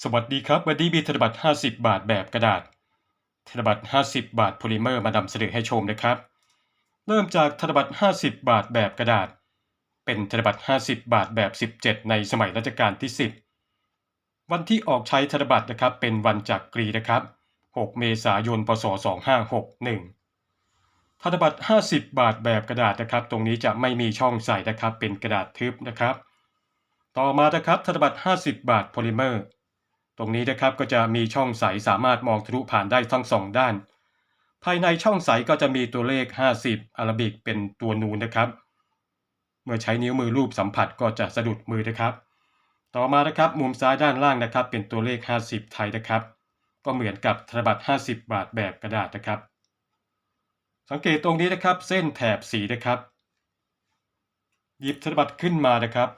สวัสดีครับ วันนี้มีธนบัตร 50 บาทแบบกระดาษ ธนบัตร 50 บาทโพลิเมอร์มานำเสนอให้ชมนะครับ เริ่มจากธนบัตร 50 บาทแบบกระดาษ เป็นธนบัตร 50 บาทแบบ 17 ในสมัยรัชกาลที่ 10 วันที่ออกใช้ธนบัตรนะครับเป็นวันจักรีนะครับ 6 เมษายน พศ 2561 ธนบัตร 50 บาทแบบกระดาษนะครับ ตรงนี้จะไม่มีช่องใส่นะครับ เป็นกระดาษทึบนะครับ ต่อมานะครับธนบัตร 50 บาทโพลิเมอร์ ตรงนี้นะครับก็จะมีช่องใสสามารถมองทะลุผ่านได้ทั้งสองด้าน ภายในช่องใสก็จะมีตัวเลข 50อารบิกเป็นตัวนูนนะครับ เมื่อใช้นิ้วมือรูปสัมผัสก็จะสะดุดมือนะครับ ต่อมานะครับมุมซ้ายด้านล่างนะครับ เป็นตัวเลข 50 ไทยนะครับ ก็เหมือนกับธนบัตร 50 บาทแบบกระดาษนะครับ สังเกตตรงนี้นะครับ เส้นแถบสีนะครับ หยิบธนบัตรขึ้นมานะครับ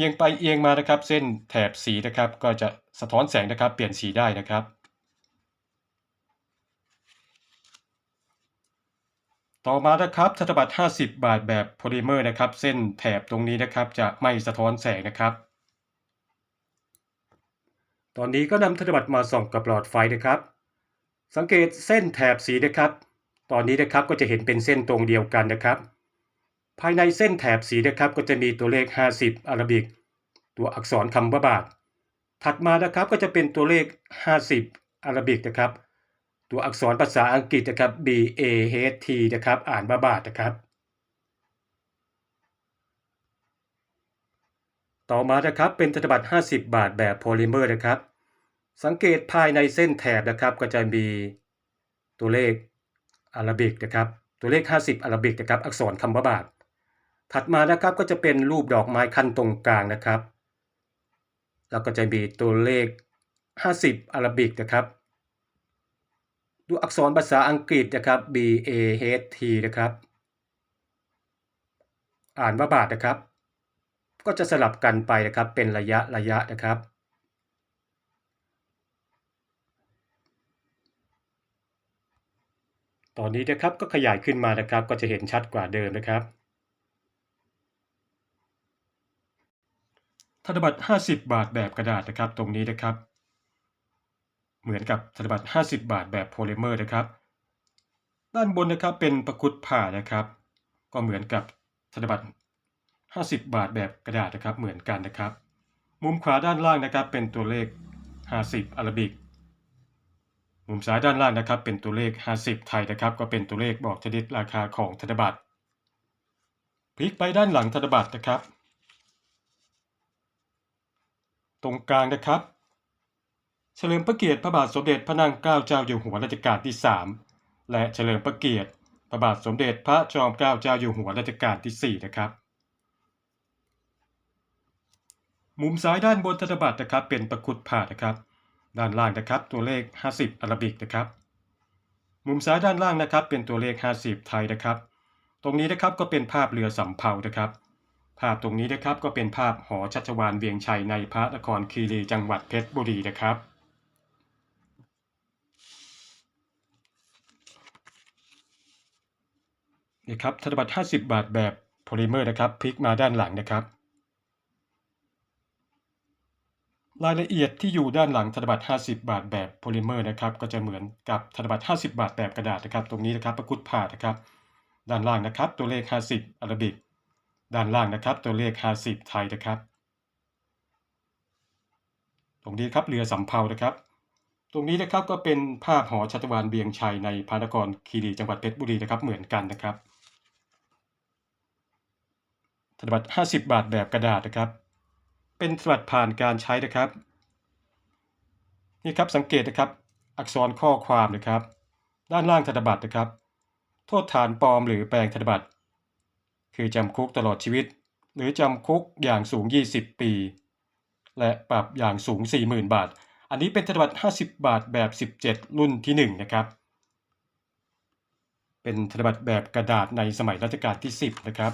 อียงไปเอียงมานะครับ เส้นแถบสีนะครับ ก็จะสะท้อนแสงนะครับ เปลี่ยนสีได้นะครับ ต่อมานะครับธนบัตร 50 บาทแบบโพลิเมอร์นะครับ เส้นแถบตรงนี้นะครับ จะไม่สะท้อนแสงนะครับ ตอนนี้ก็นำธนบัตรมาส่องกับหลอดไฟนะครับ สังเกตเส้นแถบสีนะครับ ตอนนี้นะครับก็จะเห็นเป็นเส้นตรงเดียวกันนะครับ ภายในเส้นแถบสีนะครับก็จะมีตัวเลข 50 อาราบิก ตัวอักษรคำว่าบาท ถัดมานะครับก็จะเป็นตัวเลข 50 อาราบิกนะครับ ตัวอักษรภาษาอังกฤษนะครับ B A H T นะครับ อ่านว่าบาทนะครับ ต่อมานะครับเป็นธนบัตร 50 บาทแบบโพลิเมอร์นะครับ สังเกตภายในเส้นแถบนะครับก็จะมีตัวเลขอาราบิกนะครับ ตัวเลข 50 อาราบิกนะครับ อักษรคำว่าบาท ถัดมานะครับก็จะเป็นรูปดอกไม้ขั้นตรงกลางนะครับ แล้วก็จะมีตัวเลข 50 อาราบิกนะครับ ดูอักษรภาษาอังกฤษนะครับ B A H T นะครับ อ่านว่าบาทนะครับ ก็จะสลับกันไปนะครับเป็นระยะระยะนะครับตอนนี้นะครับก็ขยายขึ้นมานะครับก็จะเห็นชัดกว่าเดิมนะครับ นบัตร 50 บาทแบบกระดาษนะครับ ตรงนี้นะครับ เหมือนกับธนบัตร 50 บาทแบบโพลิเมอร์นะครับ ด้านบนนะครับเป็นประคุดผ่านะครับ ก็เหมือนกับธนบัตร 50 บาทแบบกระดาษนะครับ เหมือนกันนะครับ มุมขวาด้านล่างนะครับ เป็นตัวเลข 50อารบิก มุมซ้ายด้านล่างนะครับ เป็นตัวเลข 50 ไทยนะครับ ก็เป็นตัวเลขบอกชนิดราคาของธนบัตรพลิกไปด้านหลังธนบัตรนะครับ ตรงกลางนะครับ เฉลิมพระเกียรติพระบาทสมเด็จพระนางเกล้าเจ้าอยู่หัวรัชกาลที่ 3 และเฉลิมพระเกียรติพระบาทสมเด็จพระจอมเกล้าเจ้าอยู่หัวรัชกาลที่ 4 นะครับ มุมซ้ายด้านบนธนบัตรนะครับ เป็นประคุดผ่านะครับ ด้านล่างนะครับ ตัวเลข 50 อาราบิกนะครับ มุมซ้ายด้านล่างนะครับ เป็นตัวเลข 50 ไทยนะครับ ตรงนี้นะครับก็เป็นภาพเรือสำเภานะครับ ภาพตรงนี้นะครับก็เป็นภาพหอชัชวานเวียงชัยในพระนครคีรีจังหวัดเพชรบุรีนะครับ นี่ครับธนบัตร50 บาทแบบโพลิเมอร์นะครับพลิกมาด้านหลังนะครับ รายละเอียดที่อยู่ด้านหลังธนบัตร50 บาทแบบโพลิเมอร์นะครับ ก็จะเหมือนกับธนบัตร50 บาทแบบกระดาษนะครับ ตรงนี้นะครับประคุดผ่านะครับ ด้านล่างนะครับ ตัวเลข 50อาราบิก ด้านล่างนะครับ ตัวเลข 50 ไทยนะครับ ตรงนี้ครับเรือสำเภานะครับ ตรงนี้นะครับก็เป็นภาพหอชัชวานเบียงชัยในพระนครคีรีจังหวัดเพชรบุรีนะครับเหมือนกันนะครับธนบัตร50 บาทแบบกระดาษนะครับ เป็นธนบัตรผ่านการใช้นะครับ นี่ครับสังเกตนะครับ อักษรข้อความนะครับ ด้านล่างธนบัตรนะครับ โทษฐานปลอมหรือแปลงธนบัตร คือจำคุกตลอดชีวิต หรือจำคุกอย่างสูง 20 ปี และปรับอย่างสูง 40,000 บาท อันนี้เป็นธนบัตร 50 บาทแบบ 17 รุ่นที่ 1 นะครับ เป็นธนบัตรแบบกระดาษในสมัยรัชกาลที่ 10 นะครับ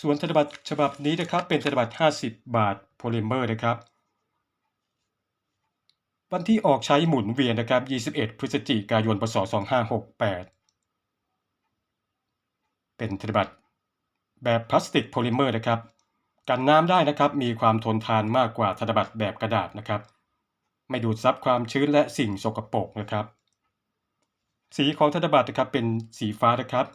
ส่วนธนบัตรฉบับนี้นะครับเป็นธนบัตร 50 บาทโพลิเมอร์นะครับ วันที่ออกใช้หมุนเวียนนะครับ 21 พฤศจิกายน พศ 2568 เป็นธนบัตรแบบพลาสติกโพลิเมอร์นะครับ กันน้ำได้นะครับ มีความทนทานมากกว่าธนบัตรแบบกระดาษนะครับ ไม่ดูดซับความชื้นและสิ่งสกปรกนะครับ สีของธนบัตรนะครับเป็นสีฟ้านะครับ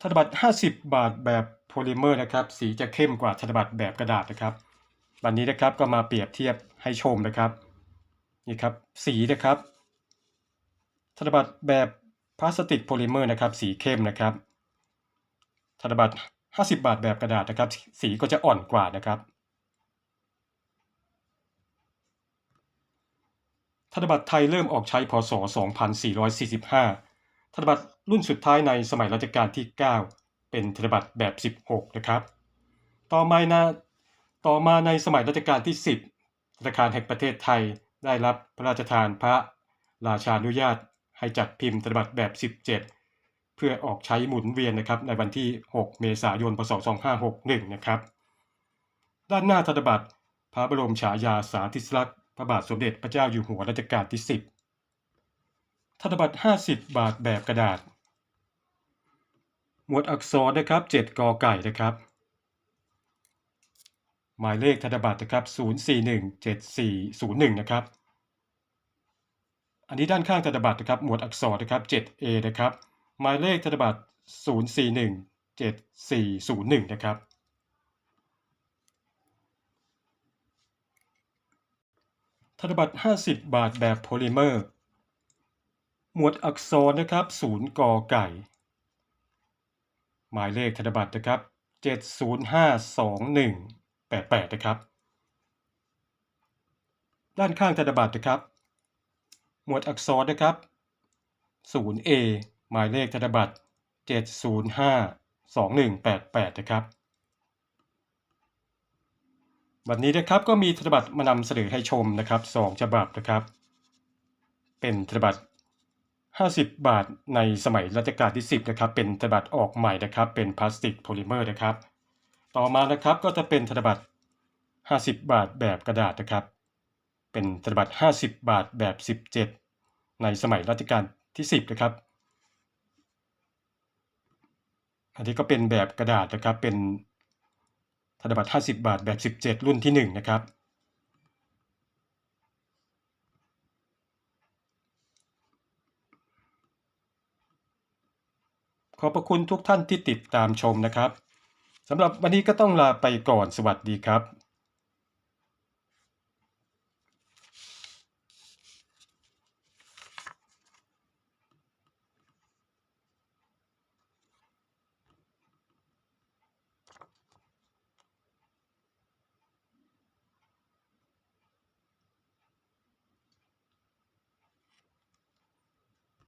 ธนบัตร 50 บาทแบบโพลิเมอร์นะครับ สีจะเข้มกว่าธนบัตรแบบกระดาษนะครับ วันนี้นะครับก็มาเปรียบเทียบให้ชมนะครับนี่ครับสีนะครับธนบัตรแบบพลาสติกโพลิเมอร์นะครับสีเข้มนะครับธนบัตร50 บาทแบบกระดาษนะครับ สีก็จะอ่อนกว่านะครับธนบัตรไทยเริ่มออกใช้พศ 2445ธนบัตรรุ่นสุดท้ายในสมัยรัชกาลที่ 9 เป็นธนบัตรแบบ 16 นะครับ ต่อมานะ ต่อมาในสมัยรัชกาลที่ 10ธนาคารแห่งประเทศไทยได้รับพระราชทานพระราชานุญาตให้จัดพิมพ์ธนบัตรแบบ 17 เพื่อออกใช้หมุนเวียนนะครับในวันที่ 6 เมษายน พศ 2561 นะครับ ด้านหน้าธนบัตรพระบรมฉายาสาธิสลักษณ์พระบาทสมเด็จพระเจ้าอยู่หัวรัชกาลที่ 10 ธนบัตร 50 บาทแบบกระดาษ หมวดอักษรนะครับ 7 กอไก่นะครับ หมายเลขธนบัตรนะครับ 0417401 นะครับ อันนี้ด้านข้างธนบัตรนะครับ หมวดอักษรนะครับ 7A นะครับ หมายเลขธนบัตร 0417401 นะครับ ธนบัตร 50 บาทแบบโพลิเมอร์ หมวดอักษรนะครับ 0 กอไก่ หมายเลขธนบัตรนะครับ 88 นะครับ ด้านข้างธนบัตรนะครับ หมวดอักษรนะครับ 0A หมายเลขธนบัตร 7052188 นะครับ วันนี้นะครับก็มีธนบัตรมานำเสนอให้ชมนะครับ2ฉบับนะครับ เป็นธนบัตร50 บาทในสมัยรัชกาลที่ 10 นะครับ เป็นธนบัตรออกใหม่นะครับ เป็นพลาสติกโพลิเมอร์นะครับ ต่อมานะครับก็จะเป็นธนบัตร 50 บาทแบบกระดาษนะครับ เป็นธนบัตร 50 บาทแบบ 17 ในสมัยรัชกาลที่ 10 นะครับ อันนี้ก็เป็นแบบกระดาษนะครับ เป็นธนบัตร 50 บาทแบบ 17 รุ่นที่ 1 นะครับ ขอบพระคุณทุกท่านที่ติดตามชมนะครับ สำหรับวันนี้ก็ต้องลาไปก่อนสวัสดีครับ